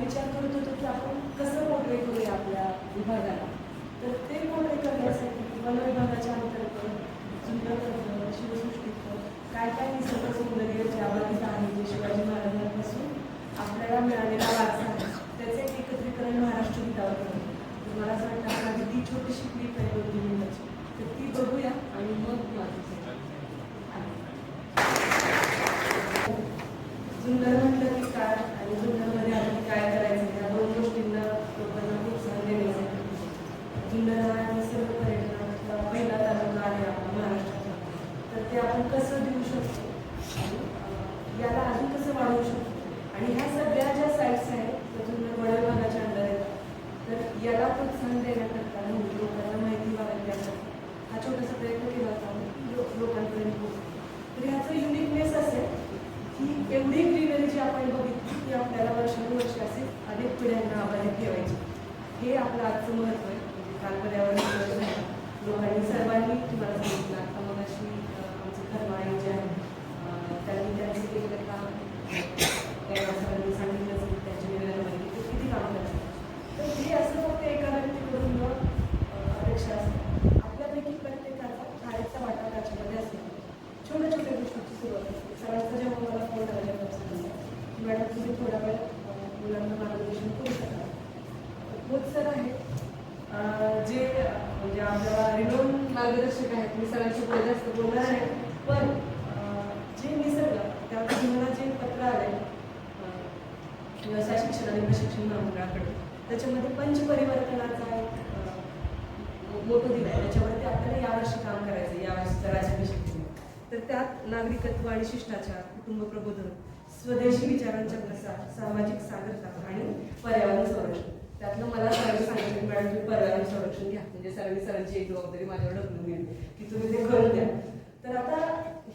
विचार करत होतो की आपण कसं पोर्ट्रे करूया आपल्या विभागाला. तर ते पोर्ट्रे करण्यासाठी वन विभागाच्या अंतर्गत सुंदर अं, शिवसृष्टीचं काय काय निसर्ग सौंदर्य जे आहे जे शिवाजी महाराजांपासून आपल्याला मिळालेला वारसा त्याचे एकत्रीकरण महाराष्ट्र गीतावर करतो मला असं वाटतं आपण आधी ती छोटीशी क्लिप आहे दोन मिनिटाची. तर ती बघूया आणि मग माझं सुंदर म्हटलं की काय आणि जुन्नरमध्ये आपण काय करायचं या दोन गोष्टींना लोकांना प्रोत्साहन देण्यासाठी जुन्नर हा निसर्ग पर्यटनातला पहिला तालुका आहे आपला महाराष्ट्राचा तर ते आपण कसं देऊ शकतो आणि अं, याला अजून कसं वाढवू शकतो आणि ह्या सगळ्या ज्या साईट्स आहेत त्या जुन्नर वड विभागाच्या अंडर येतात तर याला प्रोत्साहन देण्याकरता म्हणजे लोकांना माहिती व्हावी त्यासाठी हा छोटासा प्रयत्न केला होता आम्ही लो- लोकांपर्यंत पोहोचतो तर ह्याचं युनिकनेस असेल की एवढी ग्रीनरी जी आपण बघितली ती आपल्याला वर्षानुवर्ष असे अनेक पिढ्यांना अबाधित ठेवायची हे आपलं आजचं महत्त्व आहे. म्हणजे काल पर्यावरण दिवस आहे. लोकांनी सर्वांनी तुम्हाला सांगितलं आता मग अशी आमचे खरमाळे जे आहे त्यांनी त्यांचं केलेलं काम सरांनी सांगितलं त्याची त्यांच्या निवेदनामध्ये ते किती काम करतात. तर हे असं फक्त एका व्यक्तीकडून न अपेक्षा असते. आपल्यापैकी प्रत्येकाचा शाळेचा वाटा त्याच्यामध्ये असतो. छोट्या छोट्या गोष्टीची सुरुवात असते. सरांचा जेव्हा मला फोन आला जेव्हा सांगितलं की मॅडम तुम्ही थोडा वेळ मुलांना मार्गदर्शन करू शकता खूप सर आहेत जे म्हणजे आपल्याला रिनोन मार्गदर्शक आहेत मी सरांशी पुढे जास्त बोलणार आहे. पण जे निसर्ग त्या तुम्हाला जे पत्र आले व्यवसाय शिक्षण आणि प्रशिक्षण महामंडळाकडे त्याच्यामध्ये पंचपरिवर्तनाचा एक मोठं दिलं आहे. त्याच्यावरती आपल्याला यावर्षी काम करायचं या यावर्षीचा राज्याभिषेक तर त्यात नागरिकत्व आणि शिष्टाचार कुटुंब प्रबोधन स्वदेशी विचारांच्या प्रसार सामाजिक सागरता आणि पर्यावरण संरक्षण. त्यातलं मला सरांनी सांगितलं मॅडम तुम्ही पर्यावरण संरक्षण घ्या. म्हणजे सरांनी सरांची एक जबाबदारी माझ्यावर ढकलून दिली की तुम्ही ते करून द्या. तर आता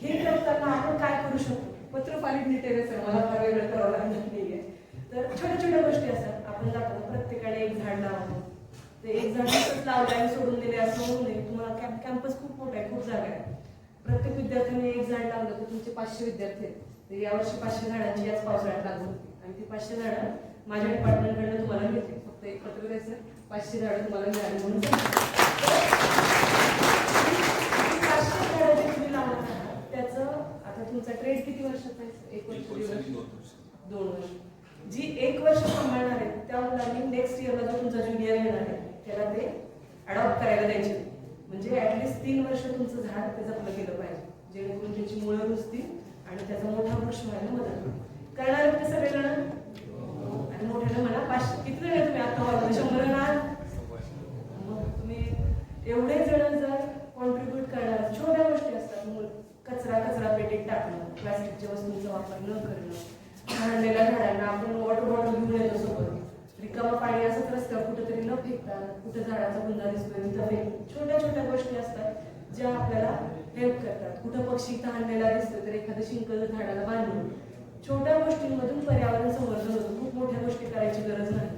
हे करताना आपण काय करू शकतो? पत्रपालित नेते सर मला फार वेगळं करावं लागणार नाहीये. तर छोट्या छोट्या गोष्टी असतात. आपण जाताना प्रत्येकाने एक झाड लावतो ते एक झाड लावल्याने लावलं आणि सोडून दिले असं होऊ नये. तुम्हाला कॅम्प कॅम्पस खूप मोठा आहे खूप जागा आहे. प्रत्येक विद्यार्थ्याने एक झाड लावलं तर तुमचे पाचशे विद्यार्थी आहेत. तर यावर्षी पाचशे झाडांची याच पावसाळ्यात लागवड होती. आणि ती पाचशे झाडं माझ्या डिपार्टमेंटकडनं तुम्हाला मिळते फक्त एक पत्र द्यायचं पाचशे झाडं तुम्हाला मिळाली म्हणून. ती पाचशे झाडं जे तुम्ही लावणार आहात त्याचं आता तुमचा ट्रेड किती वर्षाचा आहे? एक वर्ष दीड वर्ष. दोन वर्ष. जी एक वर्ष सांभाळणार आहे त्या मुलांनी नेक्स्ट इयरला जो तुमचा ज्युनियर येणार आहे त्याला ते अडॉप्ट करायला द्यायचे. म्हणजे ऍटलिस्ट तीन वर्ष तुमचं झाड ते जपलं गेलं पाहिजे. जेणेकरून त्याची मुळं रुजतील आणि त्याचा मोठा वृक्ष व्हायला मदत करणार ते सगळे जण आणि मोठ्याने म्हणा पाचशे किती जण तुम्ही आता वाजता शंभर जण मग तुम्ही एवढे जण जर कॉन्ट्रीब्युट करणार छोट्या गोष्टी असतात मूल कचरा कचरा पेटीत टाकणं प्लास्टिकच्या वस्तूंचा वापर न करणं झाडलेल्या झाडांना आपण वॉटर बॉटल घेऊन येतो सोबत रिकामा पाणी असंच रस्त्यावर कुठेतरी न फेकता कुठे झाडाचा बुंदा दिसतोय तिथं फेक छोट्या छोट्या गोष्टी असतात ज्या आपल्याला हेल्प करतात. कुठं पक्षी तहानलेला दिसतो तर एखादं शिंक झाडाला बांधून छोट्या गोष्टींमधून पर्यावरण संवर्धन होतं. खूप मोठ्या गोष्टी करायची गरज नाही.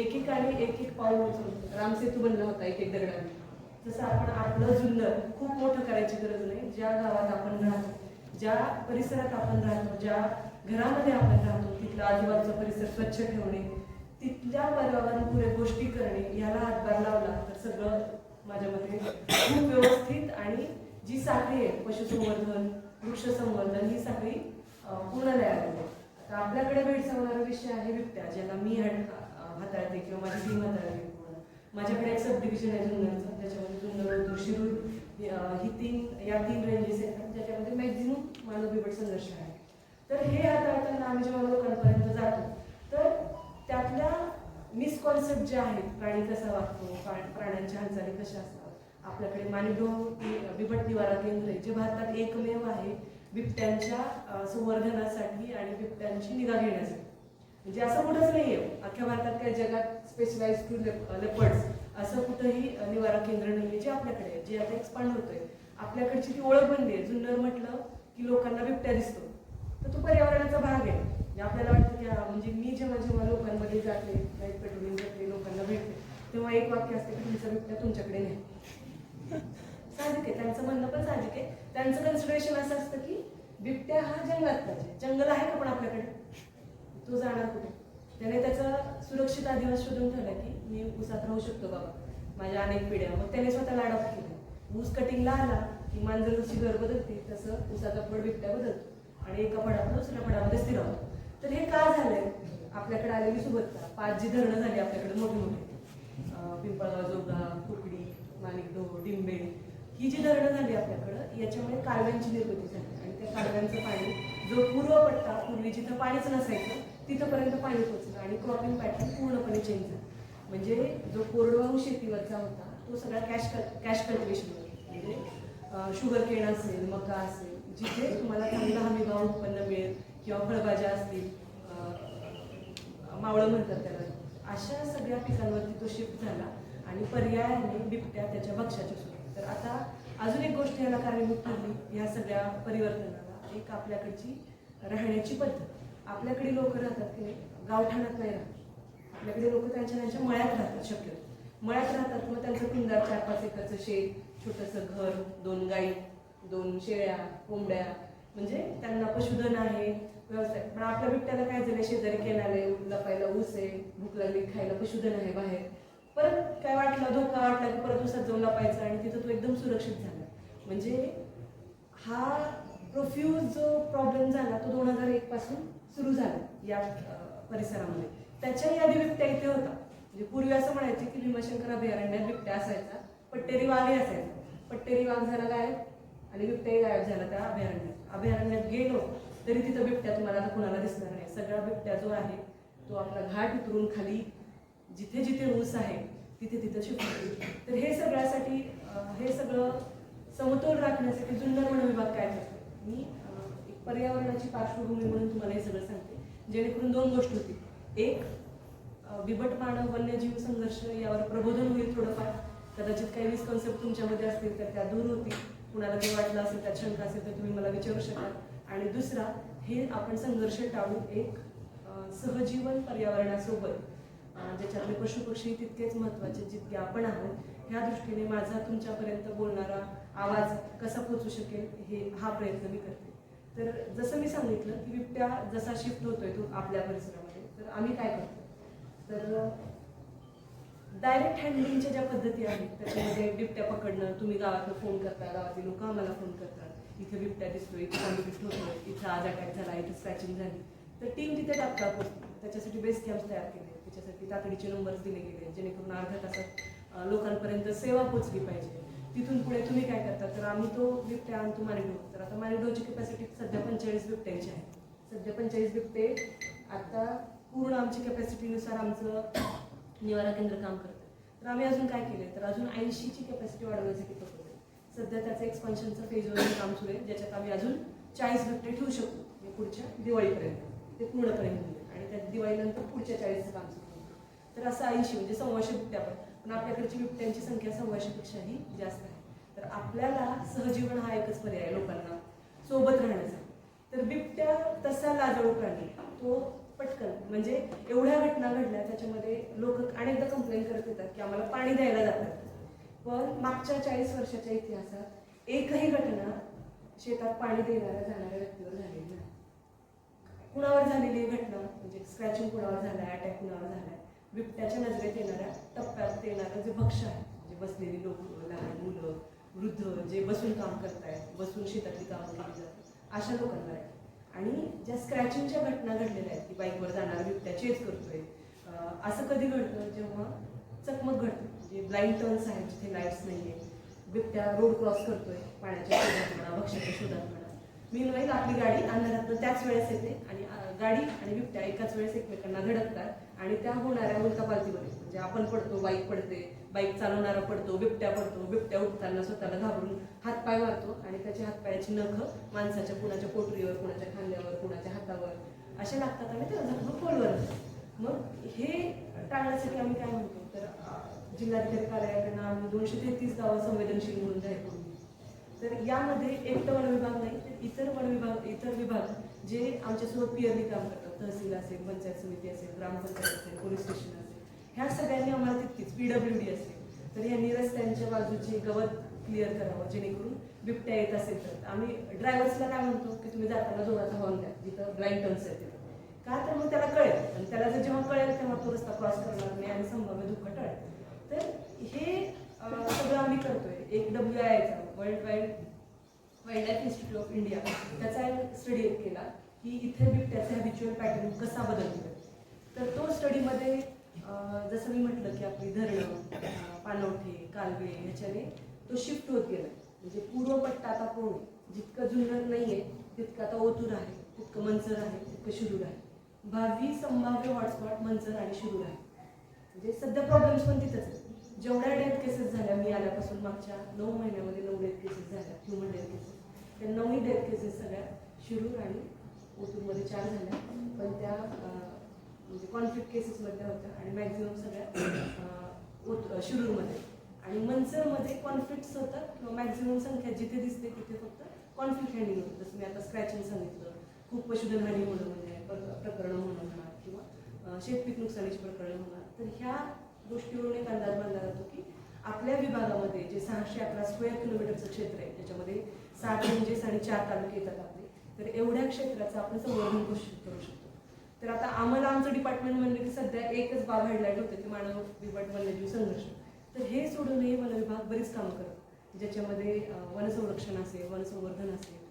एक एक आणि एक एक पाऊल उचलून. रामसेतू बनला होता एक एक दगडाने. जसं आपण आपलं जुन्नर खूप मोठं करायची गरज नाही. ज्या गावात आपण राहतो ज्या परिसरात आपण राहतो ज्या घरामध्ये आपण राहतो तिथला आजूबाजूचा परिसर स्वच्छ ठेवणे तिथल्या पर्यावरणपुरे गोष्टी करणे याला हातभार लावला तर सगळं माझ्या मते खूप व्यवस्थित आणि जी साखळी आहे पशुसंवर्धन वृक्ष संवर्धन ही साखळी पूर्ण तयार होते आता आपल्याकडे भेडसावणारा विषय आहे बिबट्या ज्याला मी हॅड- हाताळते किंवा माझी टीम हाताळते पूर्ण. माझ्याकडे एक सब डिव्हिजन आहे जुन्नरचं त्याच्यामध्ये जुन्नर शिरूर ही तीन या तीन रेंजेस आहेत. ज्याच्यामध्ये मॅक्झिमम मानव बिबट संघर्ष आहे. तर हे हाताळताना आम्ही जेव्हा लोकांपर्यंत जातो तर त्यातल्या मिसकॉन्सेप्ट ज्या आहेत प्राणी कसा वागतो प्रा- प्राण्यांच्या हालचाली कशा असतात आपल्याकडे मानिडो बिबट निवारा केंद्र आहे जे भारतात एकमेव आहे बिबट्यांच्या संवर्धनासाठी आणि बिबट्यांची निगा घेण्यासाठी. म्हणजे असं कुठंच नाहीये. अख्ख्या भारतात काय जगात स्पेशलाइज टू लेपर्ड्स असं कुठंही निवारा केंद्र नाही आहे जे आपल्याकडे आहे. जे आता एक्सपांड होतोय. आपल्याकडची ती ओळख बनली आहे. जुन्नर म्हटलं की लोकांना बिबट्या दिसतो. तर तो पर्यावरणाचा भाग आहे. म्हणजे आपल्याला वाटतं की म्हणजे मी जेव्हा जेव्हा लोकांमध्ये जाते लाइट पेट्रोलिंग करते लोकांना भेटते तेव्हा एक वाक्य असते की तुमचा बिबट्या तुमच्याकडे नाही. साहजिक आहे. त्यांचं म्हणणं पण साहजिक आहे. त्यांचं कन्सिडरेशन असं असतं की बिबट्या हा जंगलात पाहिजे. जंगल आहे का पण आपल्याकडे? तो जाणार कुठे? त्याने त्याचा सुरक्षित आदिवास शोधून ठेवला की मी ऊसात राहू शकतो बाबा. माझ्या अनेक पिढ्या. मग त्याने स्वतःला अडॉप्ट केलं. ऊस कटिंगला आला की मांजर जशी घर बदलते तसं ऊसाचा फळ बिबट्या बदलतो. आणि एका फळाकडून दुसऱ्या फडामध्ये स्थिर होतो. तर हे का झालंय? आपल्याकडे आलेली सुबत्ता. पाच जी धरणं झाली आपल्याकडे मोठी मोठी. पिंपळगाव जोगा कुकडी माणिकडो डिंबे ही जी धरणं झाली आपल्याकडं याच्यामुळे कालव्यांची निर्मिती झाली. आणि कालव्यांचं पाणी जो पूर्व पट्टा पूर्वी जिथं पाणीच नसायचं तिथंपर्यंत पाणी पोचलं आणि क्रॉपिंग पॅटर्न पूर्णपणे चेंज झाला. म्हणजे जो कोरडवाहू शेतीवरचा होता तो सगळा कॅश कॅश कल्टिवेशनवर म्हणजे शुगर केन असेल मका असेल जिथे तुम्हाला चांगला हमीभाव उत्पन्न मिळेल किंवा फळभाज्या असतील मावळं म्हणतात त्याला. अशा सगळ्या पिकांवरती तो शिफ्ट झाला आणि पर्यायाने बिबट्या त्याच्या भक्ष्याच्या सुरू. तर आता अजून एक गोष्ट याला कारणीभूत ठरली ह्या सगळ्या परिवर्तनाला एक आपल्याकडची राहण्याची पद्धत. आपल्याकडे लोक राहतात की गावठाणात नाही राहत. आपल्याकडे लोक त्यांच्या त्यांच्या मळ्यात राहतात शक्यतो. मळ्यात राहतात मग त्यांचं कुंदार चार पाच एकरचं शेत छोटंसं घर दोन गाई दोन शेळ्या कोंबड्या म्हणजे त्यांना पशुधन आहे व्यवसाय. पण आपल्या बिबट्याला काय झालं शेजारी केनाले लपायला ऊस आहे भूक लागली खायला पशुधन आहे बाहेर. परत काय वाटलं धोका वाटला की परत ऊसात जाऊन लपायचं आणि तिथं तो एकदम सुरक्षित झाला. म्हणजे हा प्रोफ्यूज जो प्रॉब्लेम झाला तो दोन हजार एक पासून सुरू झाला या परिसरामध्ये. त्याच्याही आधी बिबट्या इथे होता. म्हणजे पूर्वी असं म्हणायचे की भीमाशंकर अभयारण्यात बिबट्या असायचा पट्टेरी वाघही असायचा. पट्टेरी वाघ झाला गायब आणि बिबट्याही गायब झाला त्या अभयारण्यात. अभयारण्यात गेलो तरी तिथं बिबट्या तुम्हाला आता कुणाला दिसणार नाही. सगळा बिबट्या जो आहे तो आपला घाट उतरून खाली जिथे जिथे ऊस आहे तिथे तिथे शिकवतील तर हे सगळ्यासाठी हे सगळं समतोल राखण्यासाठी जुन्नर वन विभाग काय करतो? मी एक पर्यावरणाची पार्श्वभूमी म्हणून तुम्हाला हे सगळं सांगते. जेणेकरून दोन गोष्टी होतील. एक बिबट मानव वन्यजीव संघर्ष यावर प्रबोधन होईल थोडंफार. कदाचित काही मिसकॉन्सेप्ट तुमच्यामध्ये असतील तर त्या दूर होतील. कुणाला काही वाटलं असेल त्यात शंका असेल तर तुम्ही मला विचारू शकाल. आणि दुसरा हे आपण संघर्ष टाळून एक सहजीवन पर्यावरणासोबत ज्याच्यातले पशु पक्षी तितकेच महत्त्वाचे जितके आपण आहोत ह्या दृष्टीने माझा तुमच्यापर्यंत बोलणारा आवाज कसा पोचू शकेल हे हा प्रयत्न मी करते. तर जसं मी सांगितलं की बिबट्या जसा शिफ्ट होतोय तो आपल्या परिसरामध्ये तर आम्ही काय करतो? तर डायरेक्ट हँडलिंगच्या ज्या पद्धती आहेत त्याच्यामध्ये बिबट्या पकडणं तुम्ही गावातनं फोन करता गावातील लोक आम्हाला फोन करतात. इथे बिबट्या दिसतोय इथे कॉन्फ्लिक्ट होतोय इथं आज अटॅक झाला इथं स्क्रॅचिंग झाली. तर टीम तिथे टाकतात. त्याच्यासाठी बेस कॅम्प तयार केले त्याच्यासाठी तातडीचे नंबर्स दिले गेले जेणेकरून अर्ध्या तासात लोकांपर्यंत सेवा पोचली पाहिजे. तिथून पुढे तुम्ही काय करता? तर आम्ही तो बिबट्या आणतो मॅरिडो. तर आता मॅरिडोची कॅपॅसिटी सध्या पंचेचाळीस बिबट्यांची आहे. सध्या पंचेचाळीस बिबटे आता पूर्ण आमची कॅपॅसिटीनुसार आमचं निवारा केंद्र काम करतं. तर आम्ही अजून काय केलं तर अजून ऐंशीची कॅपॅसिटी वाढवण्यासाठी प्रपोज सध्या त्याचं एक्सपान्शनचं फेजवर काम सुरू आहे ज्याच्यात आम्ही अजून चाळीस बिबटे ठेवू शकतो पुढच्या दिवाळीपर्यंत ते पूर्णपर्यंत होईल दिवाळीनंतर पुढच्या चाळीसचं काम सुरू होतं. तर असं ऐंशी म्हणजे सव्वाशे बिबट्या पण. पण आपल्याकडची बिबट्यांची संख्या सव्वाशेपेक्षाही जास्त आहे. तर आपल्याला सहजीवन हा एकच पर्याय आहे लोकांना सोबत राहण्याचा. तर बिबट्या तसा लाजळू प्राणी तो पटकन म्हणजे एवढ्या घटना घडल्या त्याच्यामध्ये लोक अनेकदा कंप्लेंट करत येतात की आम्हाला पाणी द्यायला जातात. पण मागच्या चाळीस वर्षाच्या इतिहासात एकही घटना शेतात पाणी देणाऱ्या जाणाऱ्या व्यक्तीवर झालेली नाही. कुणावर झालेली घटना म्हणजे स्क्रॅचिंग कुणावर झालाय अटॅक कुणावर झालाय बिबट्याच्या नजरेत येणाऱ्या टप्प्यात येणारं जे भक्ष आहे म्हणजे बसलेली लोक लहान मुलं वृद्ध जे बसून काम करतायत बसून शेतातली कामं केली जातात अशा लोकांना आहे. आणि ज्या स्क्रॅचिंगच्या घटना घडलेल्या आहेत की बाईकवर जाणारा बिबट्या चेज करतोय असं कधी घडतं जेव्हा चकमक घडतं? म्हणजे ब्लाइंड टर्न्स आहेत जिथे लाईट्स नाहीये बिबट्या रोड क्रॉस करतोय पाण्याच्या शोधात म्हणा भक्ष्याच्या शोधात म्हणा. मी आपली गाडी अंधारातनं त्याच वेळेस येते आणि गाडी आणि बिबट्या एकाच वेळेस एकमेकांना धडकतात आणि त्या होणाऱ्या उलटापालतीमध्ये म्हणजे आपण पडतो बाईक पडते बाईक चालवणारा पडतो बिबट्या पडतो बिबट्या उठताना स्वतःला घाबरून हातपाय मारतो आणि त्याच्या हातपायाची नख माणसाच्या कुणाच्या पोटरीवर कुणाच्या खांद्यावर कुणाच्या हातावर असे लागतात आणि त्या जखम खोलवर मग हे टाळण्यासाठी आम्ही काय म्हणतो? तर जिल्हाधिकारी कार्यालयाकडनं आम्ही दोनशे तेहतीस गावं संवेदनशील म्हणून जाहीर तर यामध्ये एकटं वन विभाग नाही तर इतर वन विभाग इतर विभाग जे आमच्यासोबत पिअरली काम करतात तहसील असेल पंचायत समिती असेल ग्रामपंचायत असेल पोलीस स्टेशन असेल ह्या सगळ्यांनी आम्हाला तितकीच पीडब्ल्यू डी असेल. तर यांनी रस्त्यांच्या बाजूचे गवत क्लिअर करावं जेणेकरून बिबट्या येत असेल तर. आम्ही ड्रायव्हर्सला काय म्हणतो की तुम्ही जाताना जोराचा हॉर्न द्या जिथं ब्लाइंड टर्न्स आहेत तिथं. का तर मग त्याला कळेल. आणि त्याला जर जेव्हा कळेल तेव्हा तो रस्ता क्रॉस करणार नाही आणि संभाव्य धोका टळेल. तर हे सगळं आम्ही करतोय. एक डब्ल्यू आयचा world wide wildlife institute of India त्याचा एक स्टडी एक केला की इथे बिबट्याचा हॅबिच्युअल पॅटर्न कसा बदलतो तर तो स्टडीमध्ये जसं मी म्हटलं की आपली धरणं पानवठे कालवे ह्याच्याने तो शिफ्ट होत गेला. म्हणजे पूर्व पट्टा आता पूर्ण जितकं जुन्नर आहे तितकं आता ओतूर आहे तितकं मंचर आहे तितकं शिरूर आहे. भावी संभाव्य हॉटस्पॉट मंचर आणि शिरूर आहे. म्हणजे सध्या प्रॉब्लेम्स पण तिथंच आहेत. जेवढ्या डेथ केसेस झाल्या मी आल्यापासून मागच्या नऊ महिन्यामध्ये नऊ डेथ केसेस झाल्या ह्युमन डेथ केसेस त्या नऊही डेथ केसेस सगळ्या शिरूर आणि ओतूरमध्ये चार झाल्या. पण त्या म्हणजे कॉन्फ्लिक्ट केसेसमध्ये होत्या आणि मॅक्झिमम सगळ्या ओत शिरूरमध्ये. आणि मनसरमध्ये कॉन्फ्लिक्ट्स होतात किंवा मॅक्झिमम संख्या जिथे दिसते तिथे फक्त कॉन्फ्लिक्ट हँडिंग होतं. जसं मी आता स्क्रॅचिंग सांगितलं खूप पशुधन हानी होणं म्हणजे प्रकरणं होणं म्हणा किंवा शेतपीक नुकसानीची प्रकरणं होणार तर ह्या गोष्टीवरून एक अंदाज बांधला जातो की आपल्या विभागामध्ये जे सहाशे अकरा स्क्वेअर किलोमीटरचं क्षेत्र आहे त्याच्यामध्ये सात म्हणजे आणि चार तालुके येतात आपले. तर एवढ्या क्षेत्राचं आपण संवर्धन घोषित करू शकतो. तर आता आम्हाला आमचं डिपार्टमेंट म्हणलं की सध्या एकच बाब हेडलाईट होते की मानव विभाग वन्यजीव संघर्ष. तर हे सोडूनही वन विभाग बरीच कामं करत ज्याच्यामध्ये वनसंरक्षण असेल वनसंवर्धन असेल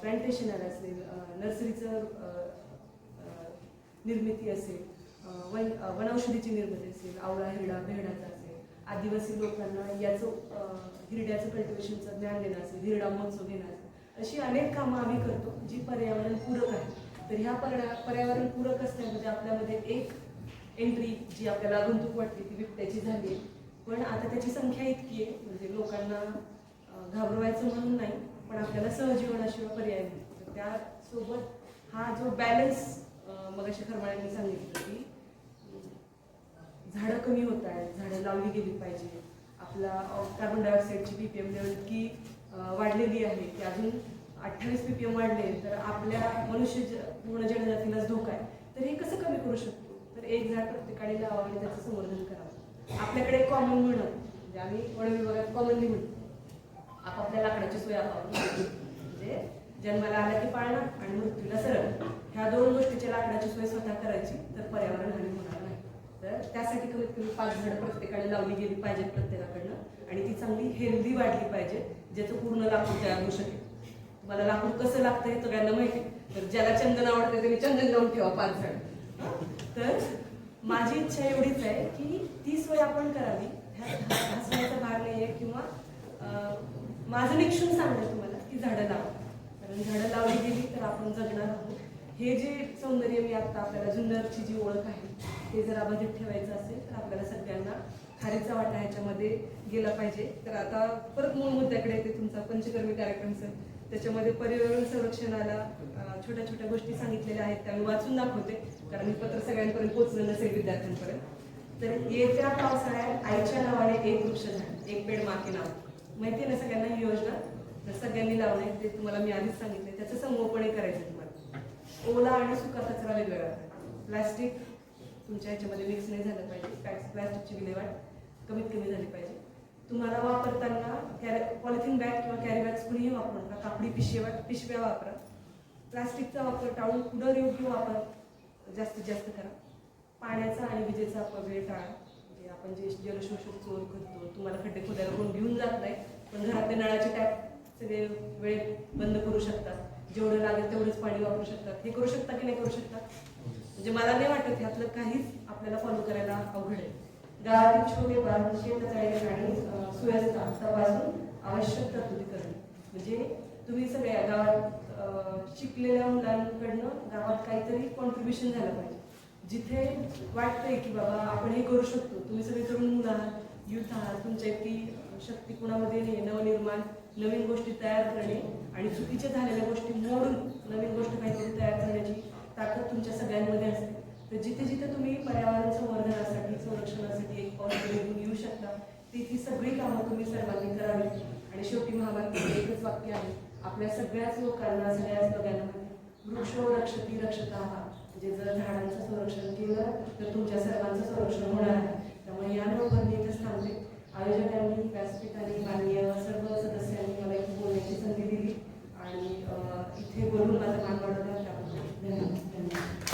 प्लॅन्टेशन असेल नर्सरीचं निर्मिती असेल वन वनौषधीची निर्मिती असेल आवळा हिरडा भेडाचा आदिवासी लोकांना याचं हिरड्याचं कल्टिवेशनचं ज्ञान देणं हिरडा महोत्सव घेण्याचं अशी अनेक कामं आम्ही करतो जी पर्यावरण पूरक आहे तर ह्या पर्या पर्यावरण पूरक असण्यामध्ये आपल्यामध्ये एक एंट्री जी आपल्याला आगंतुक वाटते ती बिबट्याची झाली आहे. पण आता त्याची संख्या इतकी आहे म्हणजे लोकांना घाबरवायचं म्हणून नाही पण आपल्याला सहजीवनाशिवाय पर्याय नाही. तर त्यासोबत हा जो बॅलन्स मग अशा खरमाळ्यांनी सांगितलं की झाडं कमी होत आहेत झाडं लावली गेली पाहिजे. आपला कार्बन डायऑक्साईडची पीपीएम लेवल इतकी वाढलेली आहे की अजून अठ्ठावीस पीपीएम वाढले तर आपल्या मनुष्य ज- पूर्ण जनजातीलाच धोका आहे. तर हे कसं कमी करू शकतो? तर एक झाड प्रत्येकाने लावावं आणि त्याचं संवर्धन करावं. आपल्याकडे कॉमन म्हणत म्हणजे आम्ही वन विभागात कॉमनली म्हणतो. आपापल्या लाकडाची सोय आपापली. म्हणजे जन्माला आला की पाळणा आणि मृत्यूला सरळ. ह्या दोन गोष्टीच्या लाकडाची सोय स्वतः करायची तर पर्यावरण हानी होणार तर त्यासाठी कमीत कमी पाच झाडं प्रत्येकाने लावली गेली पाहिजेत प्रत्येकाकडनं. आणि ती चांगली हेल्दी वाढली पाहिजे ज्याचं पूर्ण लाकूड तयार होऊ शकेल. तुम्हाला लाकूड कसं लागतं हे सगळ्यांना माहिती. आहे. तर ज्याला चंदन आवडतं त्याने चंदन लावून ठेवा पाच झाड. तर माझी इच्छा एवढीच आहे की ती सोय आपण करावी. ह्या सोयीचा भाग नाही आहे किंवा माझं निक्षून सांगणं तुम्हाला की झाडं लावा. कारण झाडं लावली गेली तर आपण जगणार आहोत. हे जे सौंदर्य मी आता आपल्याला जुन्नरची जी ओळख आहे ते जर अबाधित ठेवायचं असेल तर आपल्याला सगळ्यांना खारीचा वाटा ह्याच्यामध्ये गेला पाहिजे. तर आता परत मूळ मुद्द्याकडे येते तुमचा पंचकर्मी कार्यक्रम सर. त्याच्यामध्ये पर्यावरण संरक्षणाला छोट्या छोट्या गोष्टी सांगितलेल्या आहेत त्या मी वाचून दाखवते कारण हे पत्र सगळ्यांपर्यंत पोहोचलं नसेल विद्यार्थ्यांपर्यंत. तर येत्या पावसाळ्यात आईच्या नावाने एक वृक्ष झाड एक पेड माके नाव माहिती आहे ना सगळ्यांना ही योजना? तर सगळ्यांनी लावणे ते तुम्हाला मी आधीच सांगितले त्याचं संगोपनही करायचं. ओला आणि सुका कचरा वेगवेगळा. प्लास्टिक तुमच्या ह्याच्यामध्ये मिक्स नाही झालं पाहिजे. प्लास्टिकची विल्हेवाट कमीत कमी झाली पाहिजे. तुम्हाला वापरताना कॅरे पॉलिथिन बॅग किंवा कॅरी बॅग्स कुणीही वापरू नका. कापडी पिशव्या पिशव्या वापरा. प्लास्टिकचा वापर टाळून पुढं योग्य वापर जास्तीत जास्त करा. पाण्याचा आणि विजेचा अपव्यय टाळा. म्हणजे आपण जे जलशोषक चोर करतो तुम्हाला खड्डे खोदायला कोण घेऊन जात नाही पण घरातले नळाचे टॅप सगळे वेळेत बंद करू शकतात. जेवढं लागेल तेवढंच पाणी वापरू शकतात. हे करू शकता की नाही करू शकता? म्हणजे मला नाही वाटत ह्यातलं काहीच आपल्याला फॉलो करायला अवघड आहे. गावातील छोटे बाळ म्हणजे शेततळे आणि अं, सुव्यवस्था तपासून आवश्यक तरतुदी करणे. म्हणजे तुम्ही सगळ्या गावात शिकलेल्या मुलांकडनं गावात काहीतरी कॉन्ट्रीब्युशन झालं पाहिजे. जिथे वाटतंय की बाबा आपण हे करू शकतो. तुम्ही सगळे तरुण मुलं आहात युथ आहात तुमच्या इतकी शक्ती कुणामध्ये नवनिर्माण नवीन गोष्टी तयार करणे. आणि चुकीच्या झालेल्या गोष्टी मोडून नवीन गोष्ट काहीतरी तयार करण्याची ताकद तुमच्या सगळ्यांमध्ये असते. तर जिथे जिथे तुम्ही पर्यावरण संवर्धनासाठी संरक्षणासाठी एक पाऊल पुढे घेऊन येऊ शकता ती सगळी कामं तुम्ही सर्वांनी करावी आणि शेवटी महाभारत एकच वाक्य आहे. आपल्या सगळ्याच लोकांना सगळ्याच लोकांना वृक्ष रक्षती रक्षता म्हणजे जर झाडांचं संरक्षण केलं तर तुमच्या सर्वांचं संरक्षण होणार आहे. त्यामुळे या मी इथंच थांबते. आयोजकांनी व्यासपीठाने माननीय सर्व सदस्यांनी मला एक बोलण्याची संधी दिली. इथे बोलून माझं मान वाढवला त्याबद्दल धन्यवाद.